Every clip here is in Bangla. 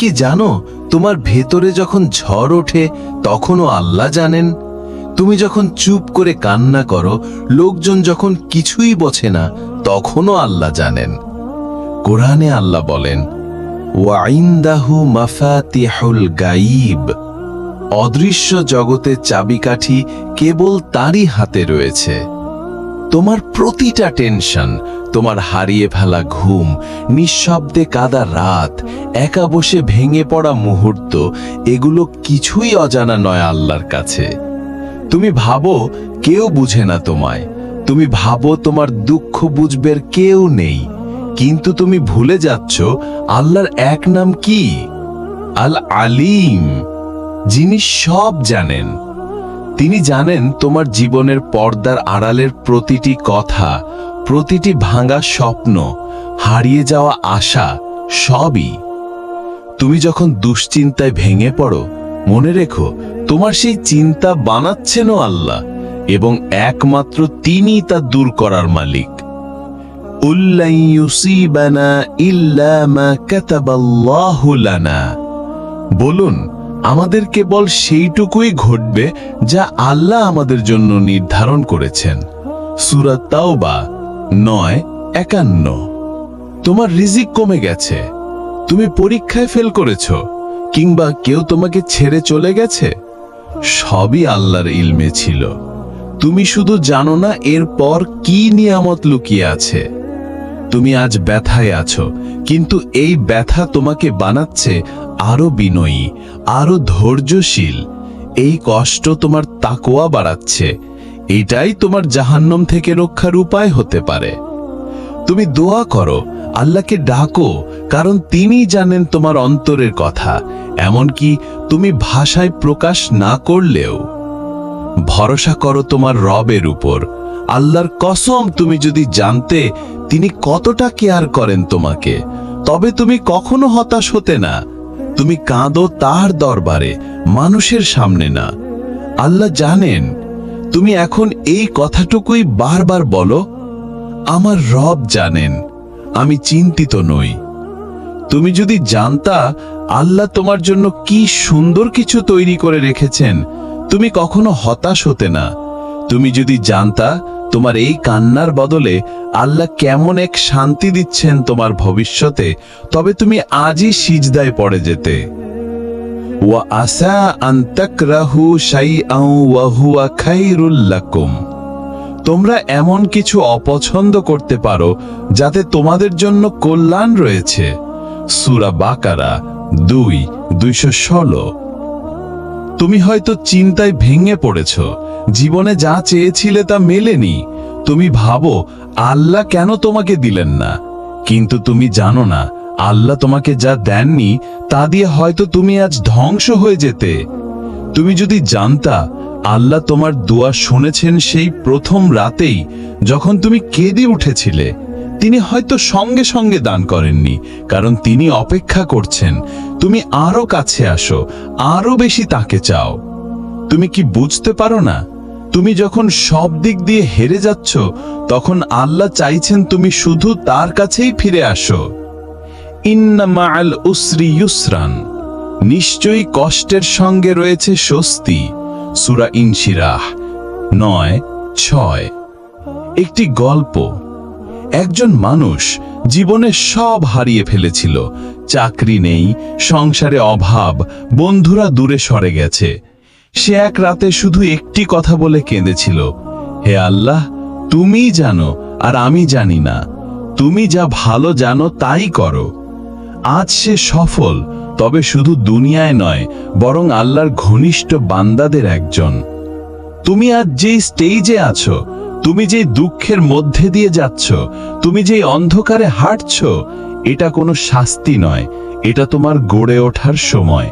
কি জানো, তোমার ভেতরে যখন ঝড় ওঠে, তখনও আল্লাহ জানেন। তুমি যখন চুপ করে কান্না করো, লোকজন যখন কিছুই বোঝে না, তখনও আল্লাহ জানেন। কোরআনে আল্লাহ বলেন অদৃশ্য জগতের চাবিকাঠি কেবল তারই হাতে রয়েছে। তোমার প্রতিটা টেনশন, তোমার হারিয়ে ফেলা ঘুম, নিঃশব্দে কাদা রাত, একা বসে ভেঙে পড়া মুহূর্ত, এগুলো কিছুই অজানা নয় আল্লাহর কাছে। তুমি ভাবো কেউ বুঝে না তোমায়। তুমি ভাবো তোমার দুঃখ বুঝবের কেউ নেই। কিন্তু তুমি ভুলে যাচ্ছ আল্লাহর এক নাম কি? আল আলিম যিনি সব জানেন। তিনি জানেন তোমার জীবনের পর্দার আড়ালের প্রতিটি কথা, প্রতিটি ভাঙা স্বপ্ন, হারিয়ে যাওয়া আশা, সবই। তুমি যখন দুশ্চিন্তায় ভেঙে পড়ো, মনে রেখো, তোমার সেই চিন্তা বানাচ্ছেনও আল্লাহ, এবং একমাত্র তিনি তা দূর করার মালিক। বলুন আমাদের কেবল সেইটুকুই ঘটবে যা আল্লাহ আমাদের জন্য নির্ধারণ করেছেন। সুরাত তাওবা নয়, একান্ন। তোমার রিজিক কমে গেছে। তুমি পরীক্ষায় ফেল করেছ, কিংবা কেউ তোমাকে ছেড়ে চলে গেছে? সবই আল্লাহর ইলমে ছিল। তুমি শুধু জানো না এরপর কি নিয়ামত লুকিয়ে আছে। তুমি আজ ব্যথায় আছো, কিন্তু এই ব্যথা তোমাকে বানাচ্ছে আরও বিনয়ী, আরও ধৈর্যশীল। এই কষ্ট তোমার তাকোয়া বাড়াচ্ছে, এটাই তোমার জাহান্নম থেকে রক্ষার উপায় হতে পারে। তুমি দোয়া করো, আল্লাহকে ডাকো, কারণ তিনি জানেন তোমার অন্তরের কথা, এমনকি তুমি ভাষায় প্রকাশ না করলেও। ভরসা করো তোমার রবের উপর আল্লাহর কসম তুমি যদি জানতে তিনি কতটা কেয়ার করেন তোমাকে, তবে তুমি কখনো হতাশ হতে না। তুমি কাঁদো তার দরবারে, মানুষের সামনে না। আল্লাহ জানেন, তুমি এখন এই কথাটুকুই বারবার বলো, আমার রব জানেন, আমি চিন্তিত নই। তুমি যদি জানতা আল্লাহ তোমার জন্য কি সুন্দর কিছু তৈরি করে রেখেছেন, তুমি কখনো হতাশ হতে না। তুমি যদি জানতা তোমার এই কান্নার বদলে আল্লাহ কেমন এক শান্তি দিচ্ছেন তোমার ভবিষ্যতে, তবে তুমি আজই সিজদায় পড়ে যেতে। তোমরা এমন কিছু অপছন্দ করতে পারো যাতে তোমাদের জন্য কল্যাণ রয়েছে। সুরা বাকারা দুই, দুইশো তুমি হয়তো চিন্তায় ভেঙে পড়েছ। জীবনে যা চেয়েছিলে তা মেলেনি। তুমি ভাবো, আল্লাহ কেন তোমাকে দিলেন না? কিন্তু তুমি জানো না, আল্লাহ তোমাকে যা দেননি, তা দিয়ে হয়তো তুমি আজ ধ্বংস হয়ে যেতে। তুমি যদি জানতা, আল্লাহ তোমার দোয়া শুনেছেন সেই প্রথম রাতেই, যখন তুমি কেঁদে উঠেছিলে। তিনি হয়তো সঙ্গে সঙ্গে দান করেননি, কারণ তিনি অপেক্ষা করছেন। তুমি আরও কাছে আসো, আরও বেশি তাকে চাও। তুমি কি বুঝতে পারো না? তুমি যখন সব দিক দিয়ে হেরে যাচ্ছ, তখন আল্লাহ চাইছেন তুমি শুধু তার কাছেই ফিরে আসো। ইন্না মাআল উসরি ইউসরান, নিশ্চয়ই কষ্টের সঙ্গে রয়েছে স্বস্তি। সুরা ইনশিরাহ, নয়, ছয়। একটি গল্প। একজন মানুষ জীবনে সব হারিয়ে ফেলেছিল। চাকরি নেই, সংসারে অভাব, বন্ধুরা দূরে সরে গেছে। সে এক রাতে শুধু একটি কথা বলে কেঁদেছিল, হে আল্লাহ তুমি জানো আর আমি জানি না। তুমি যা ভালো জানো তাই করো। আজ সে সফল, তবে শুধু দুনিয়ায় নয়, বরং আল্লাহর ঘনিষ্ঠ বান্দাদের একজন। তুমি আজ যেই স্টেজে আছো তুমি যে দুঃখের মধ্যে দিয়ে যাচ্ছ, তুমি যে অন্ধকারে হাঁটছ, এটা কোনো শাস্তি নয়, এটা তোমার গড়ে ওঠার সময়।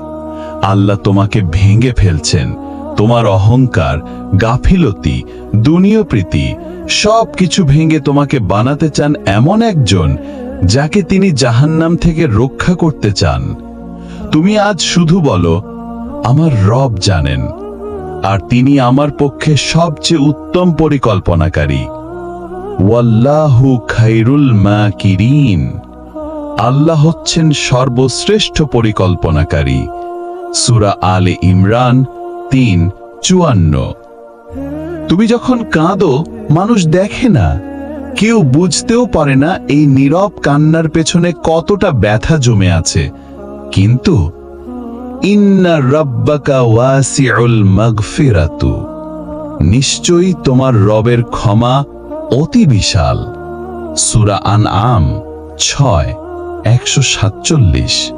আল্লাহ তোমাকে ভেঙে ফেলছেন, তোমার অহংকার, গাফিলতি দুনিয়প্রীতি সব কিছু ভেঙে তোমাকে বানাতে চান এমন একজন, যাকে তিনি জাহান্নাম থেকে রক্ষা করতে চান। তুমি আজ শুধু বলো, আমার রব জানেন। আর তিনি আমার পক্ষে সবচেয়ে উত্তম পরিকল্পনাকারী। ওয়াল্লাহু খাইরুল মা কিরিন আল্লাহ হচ্ছেন সর্বশ্রেষ্ঠ পরিকল্পনাকারী। সুরা আলে ইমরান তিন, চুয়ান্ন। তুমি যখন কাঁদো, মানুষ দেখে না। কেউ বুঝতেও পারে না এই নীরব কান্নার পেছনে কতটা ব্যথা জমে আছে। কিন্তু নিশ্চয়ই তোমার রবের ক্ষমা অতি বিশাল। সুরা আন আম ছয়, একশো সাতচল্লিশ।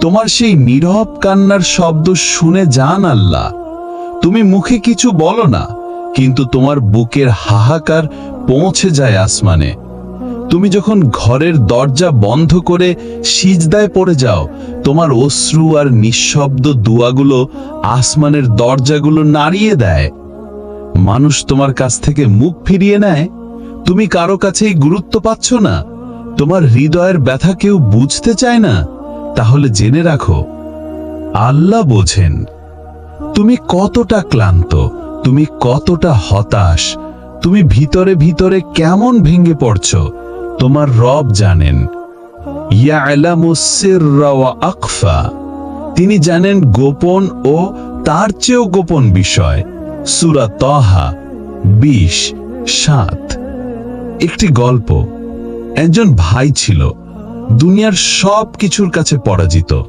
তোমার সেই নীরব কান্নার শব্দ শুনে যান আল্লাহ। তুমি মুখে কিছু বলো না, কিন্তু তোমার বুকের হাহাকার পৌঁছে যায় আসমানে। তুমি যখন ঘরের দরজা বন্ধ করে সিজদায় পড়ে যাও, তোমার অশ্রু আর নিঃশব্দ দুয়াগুলো আসমানের দরজাগুলো নাড়িয়ে দেয়। মানুষ তোমার কাছ থেকে মুখ ফিরিয়ে নেয়। তুমি কারও কাছেই গুরুত্ব পাচ্ছ না। তোমার হৃদয়ের ব্যথা কেউ বুঝতে চায় না। তাহলে জেনে রাখো, আল্লাহ বোঝেন। তুমি কতটা ক্লান্ত, তুমি কতটা হতাশ, তুমি ভিতরে ভিতরে কেমন ভেঙে পড়ছো তোমার রব জানেন। তিনি জানেন গোপন ও তার চেয়েও গোপন বিষয়। সূরা তহা, বিশ, সাত। একটি গল্প। একজন ভাই ছিল। দুনিয়ার সব কিছুর কাছে পরাজিত।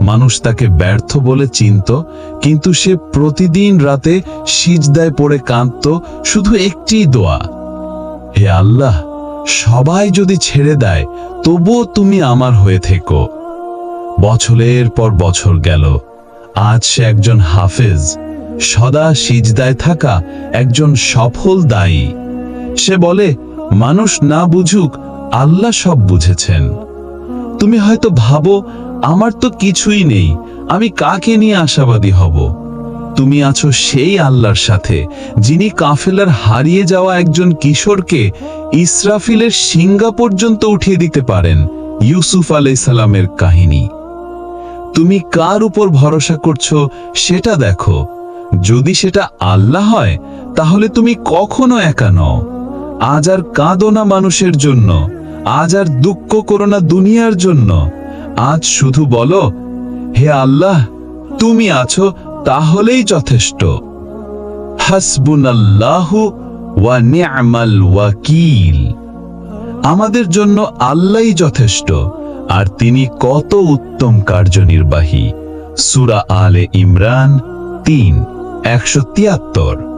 মানুষ তাকে ব্যর্থ বলে চিনত, কিন্তু সে প্রতিদিন রাতে সিজদায় পড়ে কাঁদত, শুধু একটি দোয়া। হে আল্লাহ সবাই যদি ছেড়ে দেয়, তবুও তুমি আমার হয়ে থেকো। বছরের পর বছর গেল। আজ সে একজন হাফেজ। সদা সিজদায় থাকা একজন সফল দায়ী। সে বলে, মানুষ না বুঝুক, আল্লাহ সব বুঝেছেন। তুমি হয়তো ভাবো, আমার তো কিছুই নেই, আমি কাকে নিয়ে আশাবাদী হব? তুমি আছো সেই আল্লাহর সাথে, যিনি কাফেলার হারিয়ে যাওয়া একজন কিশোরকে ইসরাফিলের সিঙ্গা পর্যন্ত উঠিয়ে দিতে পারেন ইউসুফ আলাইসালামের কাহিনী। তুমি কার উপর ভরসা করছ সেটা দেখো। যদি সেটা আল্লাহ হয়, তাহলে তুমি কখনো একা নও। আজ আর কাঁদো না মানুষের জন্য। আজ আর দুঃখ করো না দুনিয়ার জন্য। আজ শুধু বলো, হে আল্লাহ, তুমি আছো, তাহলেই যথেষ্ট। হাসবুন হাসবুনাল্লাহু ওয়া ওয়াকিল। আমাদের জন্য আল্লাহ যথেষ্ট, আর তিনি কত উত্তম কার্যনির্বাহী। সুরা আলে ইমরান তিন, একশো তিয়াত্তর।